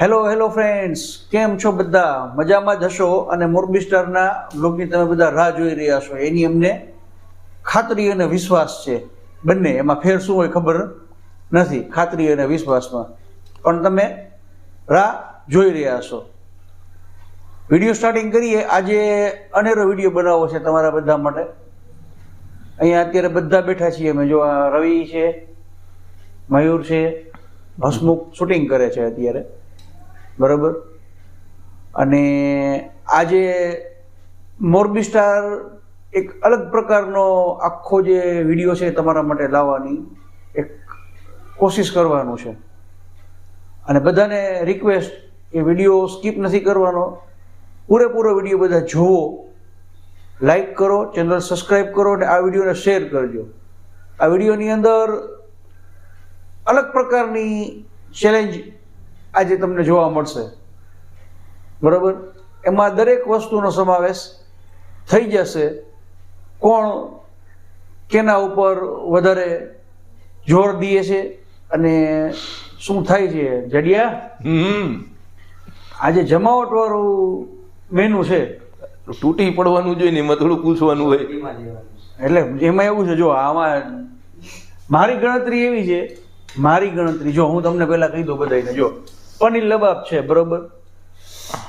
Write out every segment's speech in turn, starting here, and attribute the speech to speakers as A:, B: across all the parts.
A: Hello hello friends કેમ છો બધા? મજામાં જ હશો? અને મોરબી સ્ટારના બ્લોગની તમે બધા રાહ જોઈ રહ્યા છો. એની અમને ખાતરી અને વિશ્વાસ છે. બંને, એમાં ફેર શું હોય ખબર નથી. ખાતરી અને વિશ્વાસમાં. પણ તમે રાહ જોઈ રહ્યા છો. વીડિયો સ્ટાર્ટિંગ કરીએ. આજે અનેરો વીડિયો બનાવવો છે તમારા બધા માટે. અહીંયા અત્યારે બધા બેઠા છીએ અમે. જો રવિ છે, મયુર છે, હસમુખ શૂટિંગ કરે છે અત્યારે. બરાબર? અને આજે મોરબી સ્ટાર એક અલગ પ્રકારનો આખો જે વીડિયો છે તમારા માટે લાવવાની એક કોશિશ કરવાનું છે. અને બધાને રિક્વેસ્ટ કે વીડિયો સ્કીપ નથી કરવાનો. પૂરેપૂરો વીડિયો બધા જુઓ. લાઈક કરો, ચેનલ સબસ્ક્રાઈબ કરો અને આ વિડીયોને શેર કરજો. આ વિડીયોની અંદર અલગ પ્રકારની ચેલેન્જ આજે તમને જોવા મળશે. બરાબર? એમાં દરેક વસ્તુનો સમાવેશ થઈ જશે. કોણ કેના ઉપર વધારે જોર દે છે અને શું થાય છે? જડિયા?
B: હમ.
A: આજે જમાવટ વાળું મેનુ છે.
B: તૂટી પડવાનું જોઈએ ને એમાં થોડું પૂછવાનું હોય.
A: એટલે એમાં એવું છે જો આમાં મારી ગણતરી એવી છે. મારી ગણતરી જો હું તમને પહેલા કહી દઉં બધાને જો. પનીર લબાબ છે બરોબર?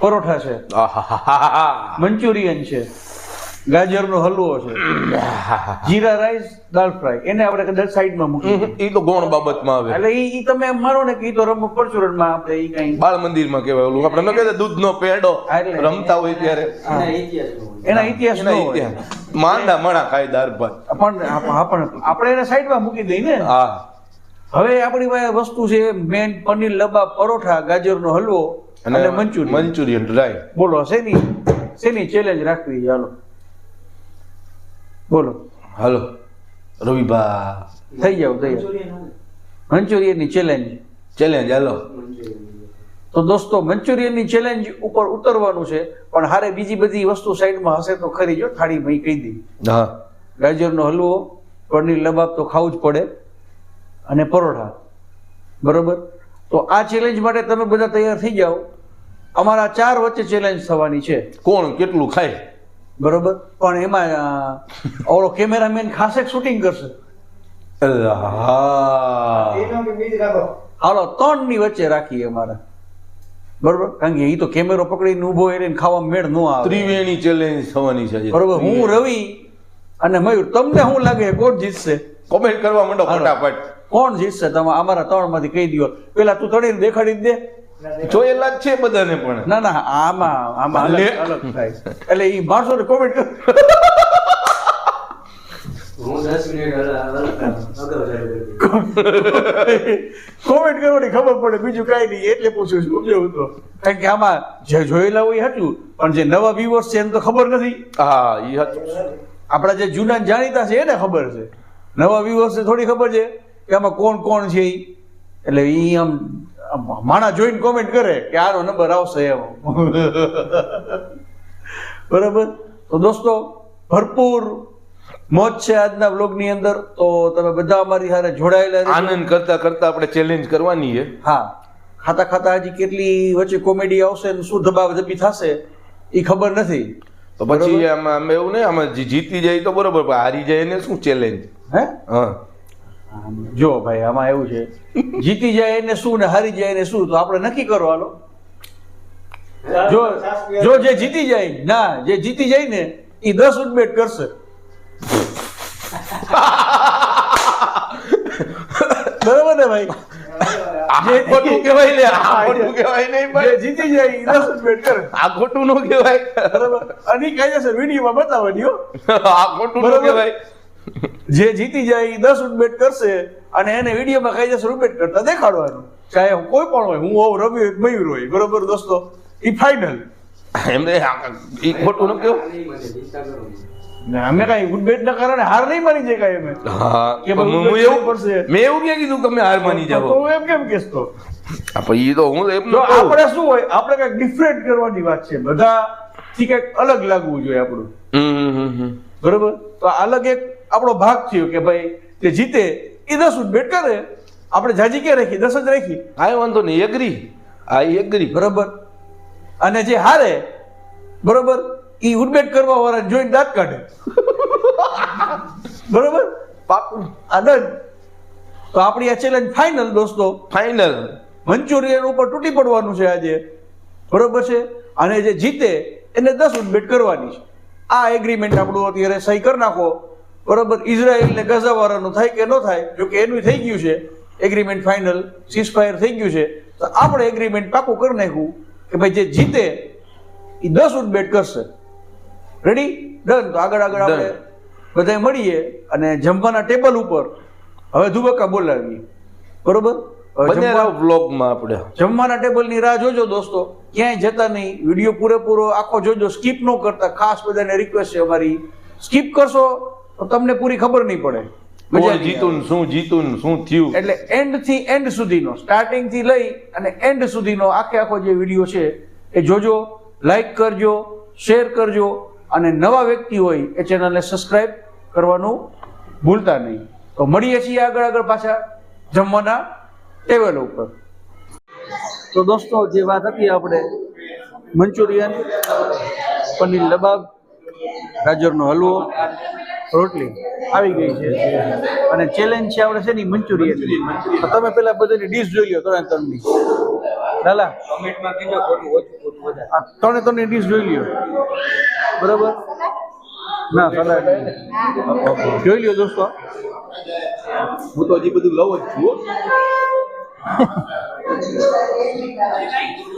A: પરોઠા છે. મંચુરિયન છે. ગાજરનો હલવો છે. Jeera rice dal fry. એને આપણે કદાચ સાઈડમાં મૂકી
B: એ ઈ તો ગૌણ બાબતમાં આવે.
A: એટલે ઈ ઈ તમે એમ માનો ને કે એ તો રમ પરચુરણમાં આપણે ઈ કઈ
B: બાળ મંદિરમાં કહેવાય ઓલું. આપણે ન કહેતા દૂધનો પેડો રમતા હોય ત્યારે.
A: એના ઇતિહાસ ન
B: એના ઇતિહાસ. માંડા મણા ખાય દાળ ભાત
A: પણ આપ- આપણે એને સાઈડમાં મૂકી દઈએ ને.
B: હા.
A: હવે આપણી પાસે વસ્તુ છે મેન પનીર લબાબ પરોઠા ગાજરનો હલવો અને મંચુરિયન.
B: મંચુરિયન રાઈટ
A: બોલો શેની શેની ચેલેન્જ રાખવી ચાલો બોલો.
B: હાલો. રવિભા
A: થઈ જાવ થઈ જાવ. મંચુરિયનની ચેલેન્જ
B: ચેલેન્જ હાલો.
A: તો દોસ્તો મંચુરિયનની ચેલેન્જ ઉપર ઉતરવાનું છે પણ હારે બીજી બધી વસ્તુ સાઈડમાં હશે તો ખરી જો થાળી ઈ કહી દી.
B: હા.
A: ગાજરનો હલવો પનીર લબાબ તો ખાવું જ પડે. અને પરોઠા. બરોબર? તો આ ચેલેન્જ માટે તમે બધા તૈયાર થઈ જાઓ. અમારા ચાર વચ્ચે ચેલેન્જ થવાની છે.
B: કોણ કેટલું ખાય?
A: બરોબર? પણ એમાં ઓલો કેમેરામેન ખાસે શૂટિંગ કરશે.
B: હા
A: હાલો ત્રણની વચ્ચે રાખીએ અમારા. બરોબર? કારણ કે એ તો કેમેરો પકડીને ઊભો એને ખાવા મેળ ન આવે.
B: ત્રિવેણી ચેલેન્જ થવાની છે.
A: બરોબર? હું રવિ અને મયુર તમને શું લાગે કોણ જીતશે?
B: કોમેન્ટ કરવા માંડો ફટાફટ.
A: કોણ જીતશે? તમે અમારા ત્રણમાંથી કહી દો પેલા તું તળીને દેખાડી દે.
B: જોયેલા જ છે બધાને પણ.
A: ના ના આમાં આમાં અલગ
B: લે.
A: અલગ થાય એટલે એ માણસો ને કોમેન્ટ કોમેન્ટ કરવાની ખબર પડે બીજું કાંઈ નહીં એટલે પૂછું છું સમજાવું તો. કારણ કે આમાં જે જોયેલા હોય એ હતું પણ જે નવા વ્યુઅર્સ છે એને તો ખબર નથી.
B: હા એ હતું.
A: આપણા જે જૂના જાણીતા છે એને ખબર છે. નવા વ્યુઅર્સ થોડી ખબર છે. કે આમાં કોણ કોણ છે એટલે એ આમ માણા જોઈને કોમેન્ટ કરે કે આનો નંબર આવશે એમ બરાબર? તો દોસ્તો ભરપૂર મોજ છે આજના વ્લોગની અંદર. તો તમે બધા અમારી સાથે જોડાયેલા
B: આનંદ કરતા કરતા આપણે ચેલેન્જ કરવાની છે.
A: હા. ખાતા ખાતા હજી કેટલી વચ્ચે કોમેડી આવશે ને શું ધબા ધબી થશે એ ખબર નથી.
B: તો પછી આમાં અમે એવું નહીં આમાં જીતી જાય તો બરોબર પણ હારી જાય એને શું ચેલેન્જ
A: હે?
B: હા.
A: જો ભાઈ આમાં એવું છે જીતી જાય એને શું ને હારી જાય એને શું તો આપણે નક્કી કરવાનો જો જો જે જીતી જાય ના જે જીતી જાય ને એ દસ ઉડબેટ કરશે. બરોબર ને ભાઈ?
B: આ ખોટું કેવાય ને આ ખોટું કેવાય નહીં ભાઈ.
A: જીતી જાય દસ ઉડબેટ કરે.
B: આ ખોટું નો કેવાય
A: બરાબર? અને કાયદેસર વિડીયોમાં બતાવવાની હો.
B: આ ખોટું નો
A: બરોબર. જે જીતી જાય એ દસ ઉડબેટ કરશે અને એને વિડીયોમાં કાયદેસર ઉડબેટ કરતા દેખાડવાનું. ચાહે કોઈ પણ હોય હું હોવ રવિ હોય મયુર હોય બરોબર દોસ્તો? એ ફાઇનલ
B: એમને એ ખોટું ન કેવું?
A: અમે કઈ ઉડબેટ ના કારણે હાર નહીં માની જાય કાંઈ અમે.
B: હા હું એવું
A: પડશે.
B: મેં એવું ક્યાં કીધું કે તમે હાર માની
A: તો હું એમ કેમ
B: પણ તો હું એમ કહું.
A: આપણે શું હોય? આપણે કંઈક ડિફરન્ટ કરવાની વાત છે. બધા થી કંઈક અલગ લાગવું જોઈએ આપણું. બરોબર? તો અલગ એક આપણો ભાગ થયો કે ભાઈ તે જીતે એ દસ ઉડબેટ કરે આપણે જાજી ક્યાં રાખી દસ જ રાખી.
B: કાંઈ વાંધો નહીં એગ્રી આઈ એગ્રી
A: બરોબર. અને જે હારે બરોબર એ ઉડબેટ કરવા વાળા જોઈને દાંત કાઢે. બરોબર?
B: પાકું.
A: આ તો આપણી આ ચેલેન્જ ફાઇનલ દોસ્તો.
B: ફાઇનલ
A: મંચુરિયન ઉપર તૂટી પડવાનું છે આજે. બરોબર છે? અને જે જીતે એને દસ ઉડબેટ કરવાની છે. આ એગ્રીમેન્ટ આપણું અત્યારે સહી કરી નાખો. બરોબર ઇઝરાયલ ને ગઝાવાળાનું થાય કે ન થાય જો કે એનું થઈ ગયું છે એગ્રીમેન્ટ ફાઇનલ સીઝફાયર થઈ ગયું છે તો આપણે એગ્રીમેન્ટ પાકું કરી નાખ્યું કે ભાઈ જે જીતે એ દસ ઉડબેટ કરશે. રેડી ડન તો આગળ આગળ આપણે બધા મળીએ અને જમવાના ટેબલ ઉપર હવે ધુબક્કા બોલાવીએ. બરોબર?
B: બ્લોગમાં આપણે.
A: જમવાના ટેબલની રાહ જોજો દોસ્તો. ક્યાંય જતા નહીં. વીડિયો પૂરેપૂરો આખો જોજો. સ્કીપ ન કરતા. ખાસ બધાને રિક્વેસ્ટ છે અમારી. સ્કીપ કરશો તો તમને પૂરી ખબર નહીં પડે.
B: જીતું શું જીતું શું થયું?
A: એટલે એન્ડથી એન્ડ સુધીનો સ્ટાર્ટિંગથી લઈ અને એન્ડ સુધીનો આખે આખો જે વીડિયો છે એ જોજો લાઈક કરજો શેર કરજો અને નવા વ્યક્તિ હોય એ ચેનલને સબસ્ક્રાઇબ કરવાનું ભૂલતા નહીં. તો મળીએ છીએ આગળ આગળ પાછા જમવાના ટેબલ ઉપર. તો દોસ્તો જે વાત હતી આપણે મંચુરિયન પનીર લબાબ ગાજરનો હલવો રોટલી આવી ગઈ છે. અને ચેલેન્જ છે આપણે છે ને મંચુરિયન. તમે પેલા બધાની ડીશ જોઈ લો ત્રણ ત્રણની. લાલા. ત્રણે ત્રણની ડીશ જોઈ લો બરાબર? ના સલાડ જોઈ લો દોસ્તો.
B: હું તો હજી બધું લઉં જ છું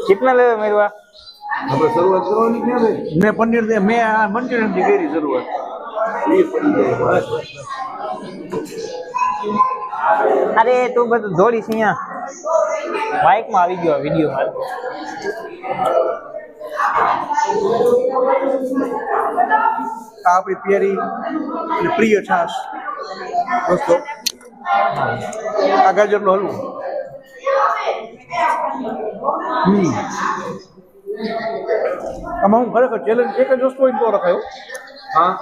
C: કેટલા લેવા મેળવા?
B: આપણે શરૂઆત કરવાની
A: મેં પનીર મેં આ મંચુરિયનથી કરી શરૂઆત.
C: અરે, તું બધું દોડીશ અહીંયા. બાઇકમાં આવી ગયો વીડિયો માં.
A: આ આપણી પ્યારી અને પ્રિય છાશ. દોસ્તો આ ગાજરનો હલવો. આમાં હું ખરેખર ચેલેન્જ એક જ વસ્તુ હોય તો રખાયો
B: હા?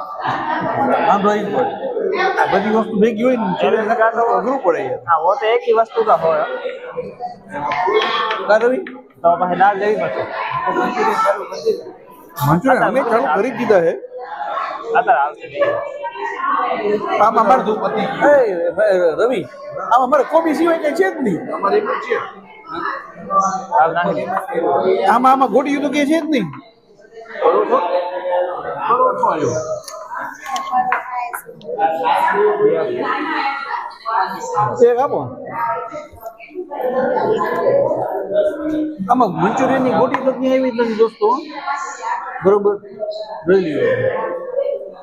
A: આ બધી વસ્તુ ભેગી હોય ને છેલ્લે લગાડો પડે
C: હા વસ્તુ
A: કા હોય
C: કરવી હે
A: આમ અમારે રવિ આમ અમારે કોબી સિવાય કઈ છે જ નહીં. આમાં આમાં ગોટી યુદ્ધ કે છે જ નહીં. એક આપો આમાં મંચુરિયનની ગોટી ક્યાં આવી જ નથી દોસ્તો. બરોબર? રહી લ્યો.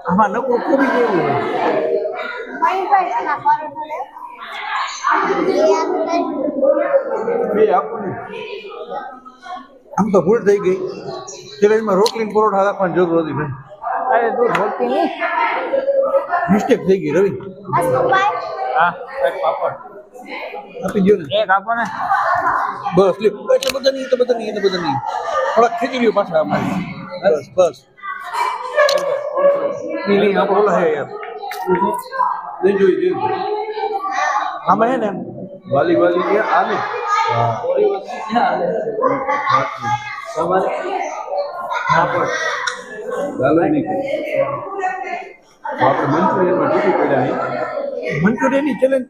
A: આમાં નકરું કોબી આપો આમ તો ભૂલ થઈ ગઈ. ચેલેન્જમાં રોટલી ને પરોઠા રાખવાની જરૂર હતી ભાઈ.
C: અરે તું બોલતી નહીં.
A: મિસ્ટેક થઈ ગઈ રવિ.
C: હા
A: આપી દો ને.
C: એક આપો ને.
A: બસ લે એટલે બધા નહીં તો બધા નહીં એટલે બધા નહીં થોડાક ખેંચી લ્યો પાછા અમારી. બસ બસ. નહીં નહીં આપણો ઓલા હે યાર.
B: નહીં જોઈ જોઈ.
A: આમાં હે ને
B: વાલી વાલી કે હા.
D: તમારે
B: ગાલો નહીં આપણે મંચુરિયનમાં તૂટી પડ્યા નહીં
A: મંચુરિયનની ચેલેન્જ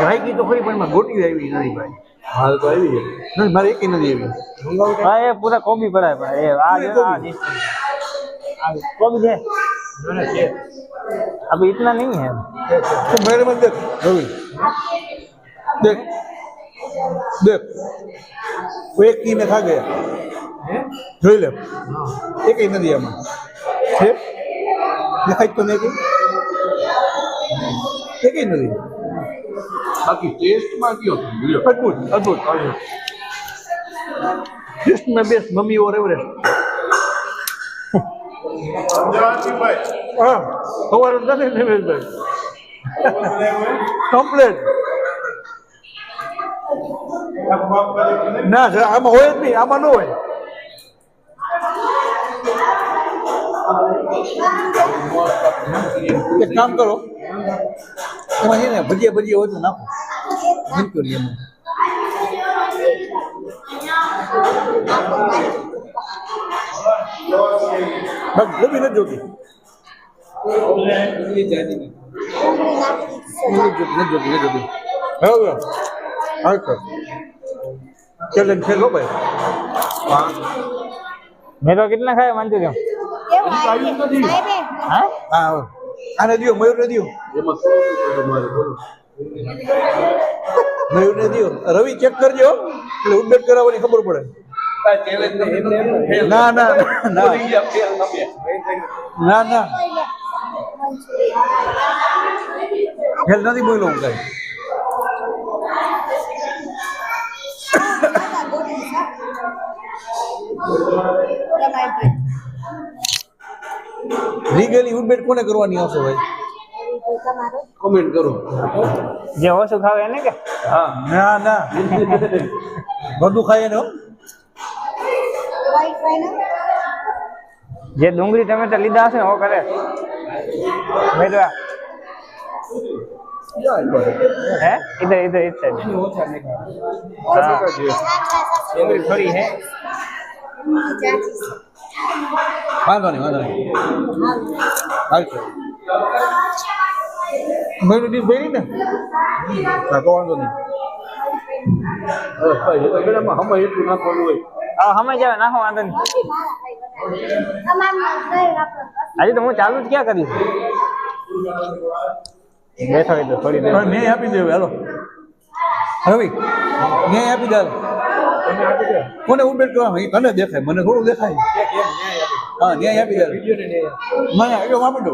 A: વાગી તો ખરી પણ એમાં ગોટી આવી નથી ભાઈ
B: હાલ તો આવી ગઈ
A: નહીં મારે એકેય નથી આવી
C: हाँ ये पूरा कोबी पड़ा है भाई ये आ
A: पूरी
C: जो
A: गोभी।
C: आ जी आ, कोबी है अभी इतना नहीं है
A: તો મેરે મત દેખ રવિ દેખ કોઈ એક કીને ખા ગયા જોઈ લે એક કઈ નથી આમાં છે દેખાય તો નહીં કઈ એક નથી
B: બાકી ટેસ્ટમાં કયો
A: અદભુત અદભુત ટેસ્ટ મેં બેસ્ટ મમ્મી ઓર એવરેસ્ટ હા સવારે નથી નિમેશભાઈ કમ્પ્લેટ ના સર આમાં હોય જ નહીં, આમાં ન હોય. એક કામ કરો. એમાં ને, ભજીયા ભજીયા હોય તો નાખો. મંચુરિયન ગોબી નથી જોતી. નથી જોતી નથી જોતી હવે હા સર ચેલેન્જ છે લો ભાઈ.
C: મેં તો કેટલા ખાય મંચુરિયન હા?
A: હા આને દિયો મયુરને દિયો.
B: એમાં ને
A: મયુરને દિયો. રવિ ચેક કરજો એટલે ઉડબેટ કરાવવાની ખબર પડે.
B: ને.
A: ના ના. ના
B: ના.
A: ના ના ખેલ નથી બોલ્યો હું કઈ. લીગલી ઉડબેટ કોને કરવાની આવશે ભાઈ?
B: Comment કરો.
C: જે ઓછું ખાવે એને કે?
B: હા.
A: ના ના. બધું ખાય ને હો.
C: જે ડુંગળી ટમેટા લીધા હશે ને ઓ કરે. મેં તો હે. ઇધર ઇધર ઇસ સાઈડ
D: ઓછા
A: વાંધો નહીં વાંધો નહીં. આવજો મહિનો ડીશ ભરી ને હા તો વાંધો નહીં.
B: એ તો
C: હા હમે જાવ નાખો વાંધો નહીં. હજી તો હું ચાલુ જ ક્યાં કરીશ? બેઠો થોડી
A: હવે આપી દેવું હાલો. રવિ મેં આપી દે. કોને ઉડબેટ કરવા એ તને દેખાય મને થોડું દેખાય. હા ન્યાય આપી દે. મને આવ્યો આપી દો.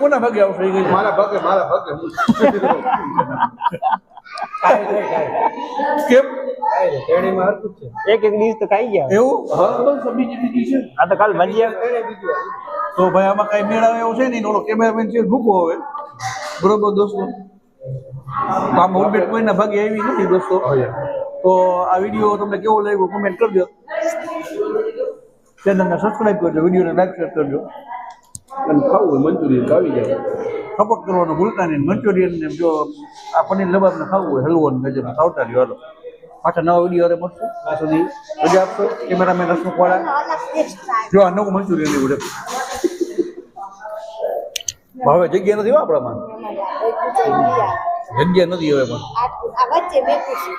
A: કોના ભાગે આવશે? એ
B: મારા ભાગે મારા ભાગે
A: કેમ?
C: એક એક ડીશ તો ખાઈ ગયા.
A: એવું?
B: હા બીજી બીજી છે.
C: આ તો કાલ ભજીયા.
D: બીજું
A: તો ભાઈ આમાં કઈ મેળાવે એવું છે નહીં? ઓલો કેમેરામેન છે ભૂખો હવે. બરોબર દોસ્તો? આમાં કોઈના ભાગે આવી નથી દોસ્તો? તો આ વીડિયો તમને કેવો લાગ્યો કોમેન્ટ કરજો. ચેનલને સબસ્ક્રાઇબ કરજો વિડીયોને લાઈક શેર કરજો.
B: અને ખાવું હોય મંચુરિયન ખાવી જાવ જાય.
A: કરવાનું ભૂલતા નહીં. મંચુરિયન ને જો આ પનીર લબાબને ખાવું હોય હલવો ને ગજબ આવતા રહ્યો. હાલો. પાછા નવા વીડિયો અરે મળશે. આ સુધી રજા આપશો. કેમેરામેન હસમુખ વાળા. જો આ નવું મંચુરિયન એવું હવે જગ્યા નથી હો આપણામાં. જગ્યા નથી હવે પણ.
E: વચ્ચે બેઠું છું.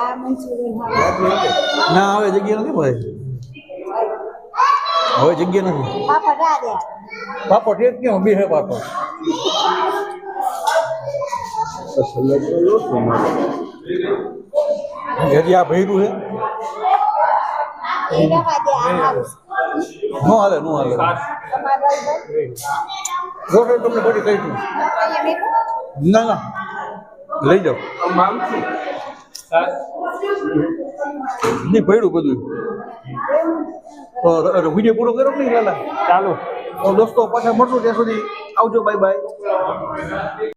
E: આ મંચુરિયન
A: ના હવે જગ્યા નથી ભાઈ હવે જગ્યા નથી.
E: પાપડ આ
A: એક કેમ? બે હે પાપડ. આ ભર્યું
E: આ હારું
A: નો હાલે નો હાલે.
E: તમારો
A: તમને બધી કહી દઉં. ના ના. લઈ જાઓ. નહીં પડ્યું બધું. વીડિયો પૂરો કર્યો નહીં લાલા?
C: ચાલો.
A: દોસ્તો પાછા મળશું ત્યાં સુધી. આવજો બાય બાય